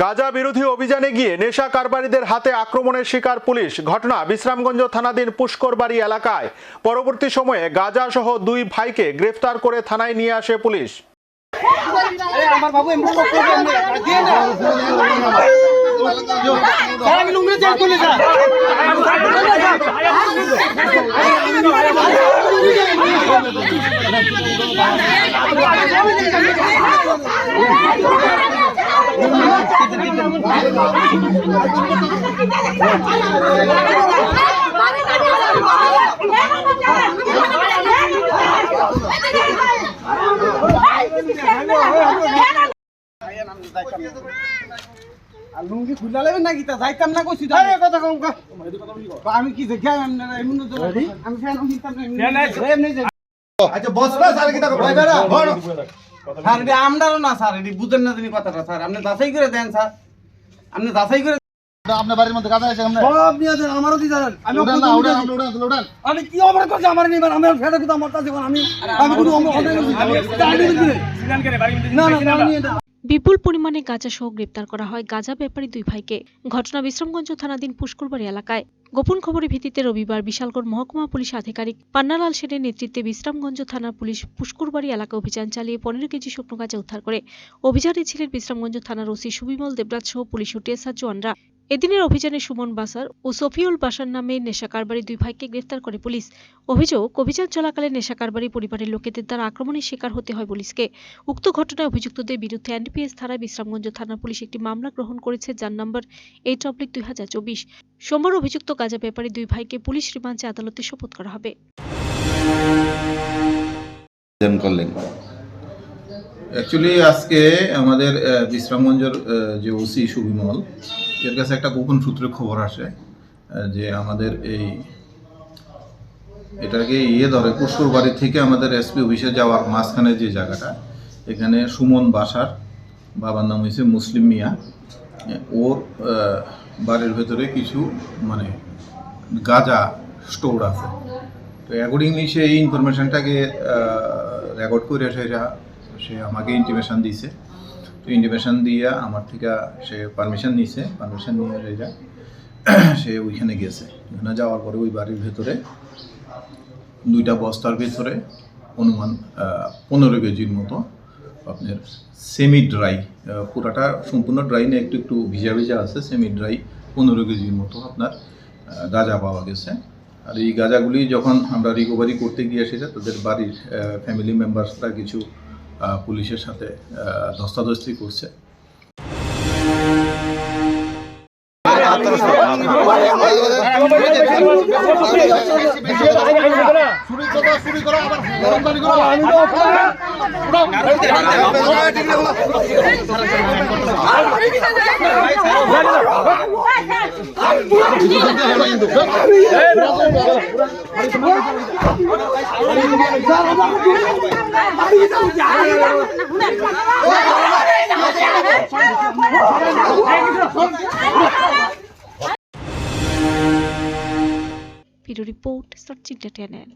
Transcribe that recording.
গাজা বিরোধী অভিযানে গিয়ে নেশা কারবারিদের হাতে আক্রমণের শিকার পুলিশ। ঘটনা বিশ্রামগঞ্জ থানাধীন পুষ্করবাড়ি এলাকায়। পরবর্তী সময়ে গাজা সহ দুই ভাইকে গ্রেফতার করে থানায় নিয়ে আসে পুলিশ। আমার বাবু এমনি লোক করবে এমনি। দিয়ে না। স্যার, আমি লুঙ্গি খুলে নেবেন নাকি তা যাইতাম না কইছি তো আমি। তো আমি কি দেখি আমি ফ্যান এমনি আচ্ছা বস না স্যার কি দেখো ভাই বেড়া? স্যার এটা আমরাও না স্যার এটি বুঝেন না তিনি কথাটা স্যার। আপনি যাচাই করে দেন স্যার। আপনি যাচাই করে আপনার বাড়ির মধ্যে কাজ আছে সব নিয়ে দেন আমারও দিতে দেন আমি আমি কি অপরাধ করছি? আমার নিবেন আমি ফেলে কোথাও আমার কাছে আমি আমি কোনো অপরাধ করছি। না না না। বিপুল পরিমাণে গাঁজা সহ গ্রেপ্তার করা হয় গাঁজা ব্যাপারী দুই ভাইকে। ঘটনা বিশ্রামগঞ্জ থানাধীন পুষ্করবাড়ি এলাকায়। গোপন খবরের ভিত্তিতে রবিবার বিশালগড় মহকুমা পুলিশ আধিকারিক পান্নালাল সেনের নেতৃত্বে বিশ্রামগঞ্জ থানার পুলিশ পুষ্করবাড়ি এলাকা অভিযান চালিয়ে পনেরো কেজি শুকনো গাঁজা উদ্ধার করে। অভিযানে ছিলেন বিশ্রামগঞ্জ থানার ওসি সুবিমল দেবরাজ সহ পুলিশ ও টিএসআর জওয়ানরা। এদিনের অভিযানে সুমন বাসার ও সফিউল বাসার নামে নেশা কারবারি দুই ভাইকে গ্রেফতার করে পুলিশ। অভিযোগ, অভিযান চলাকালে নেশা কারবারি পরিবারের লোকেদের দ্বারা আক্রমণের শিকার হতে হয় পুলিশকে। উক্ত ঘটনায় অভিযুক্তদের বিরুদ্ধে এনডিপিএস ধারায় বিশ্রামগঞ্জ থানার পুলিশ একটি মামলা গ্রহণ করেছে, যার নম্বর এইট অব্লিক দুই হাজার চব্বিশ। সোমবার অভিযুক্ত গাজা ব্যাপারী দুই ভাইকে পুলিশ রিমান্ডে আদালতে শপথ করা হবে। অ্যাকচুয়ালি আজকে আমাদের বিশ্রামগঞ্জের যে ওসি সুবিমল এর কাছে একটা গোপন সূত্রে খবর আসে যে আমাদের এই, এটাকে ইয়ে ধরে পুষ্কর বাড়ি থেকে আমাদের এসপি অফিসে যাওয়ার মাঝখানে যে জায়গাটা, এখানে সুমন বাসার বাবার নাম হয়েছে মুসলিম মিয়া। ওর বাড়ির ভেতরে কিছু মানে গাজা স্টোর আছে। তো অ্যাকর্ডিংলি সে এই ইনফরমেশনটাকে রেকর্ড করে সেটা সে আমাকে ইন্টিমেশন দিয়েছে তো ইন্টিমেশন দিয়ে আমার থেকে সে পারমিশন নিছে। পারমিশন নিয়ে সেটা সে ওইখানে গেছে। ওখানে যাওয়ার পরে ওই বাড়ির ভেতরে দুইটা বস্তার ভেতরে অনুমান পনেরো কেজির মতো আপনার সেমি ড্রাই পুরাটা সম্পূর্ণ ড্রাই না, একটু একটু ভিজা ভিজা আছে সেমি ড্রাই পনেরো কেজির মতো আপনার গাঁজা পাওয়া গেছে। আর এই গাঁজাগুলি যখন আমরা রিকভারি করতে গিয়ে সেটা তাদের বাড়ির ফ্যামিলি মেম্বার্সরা কিছু পুলিশের সাথে ধস্তাধস্তি করছে। Video report Sachin channel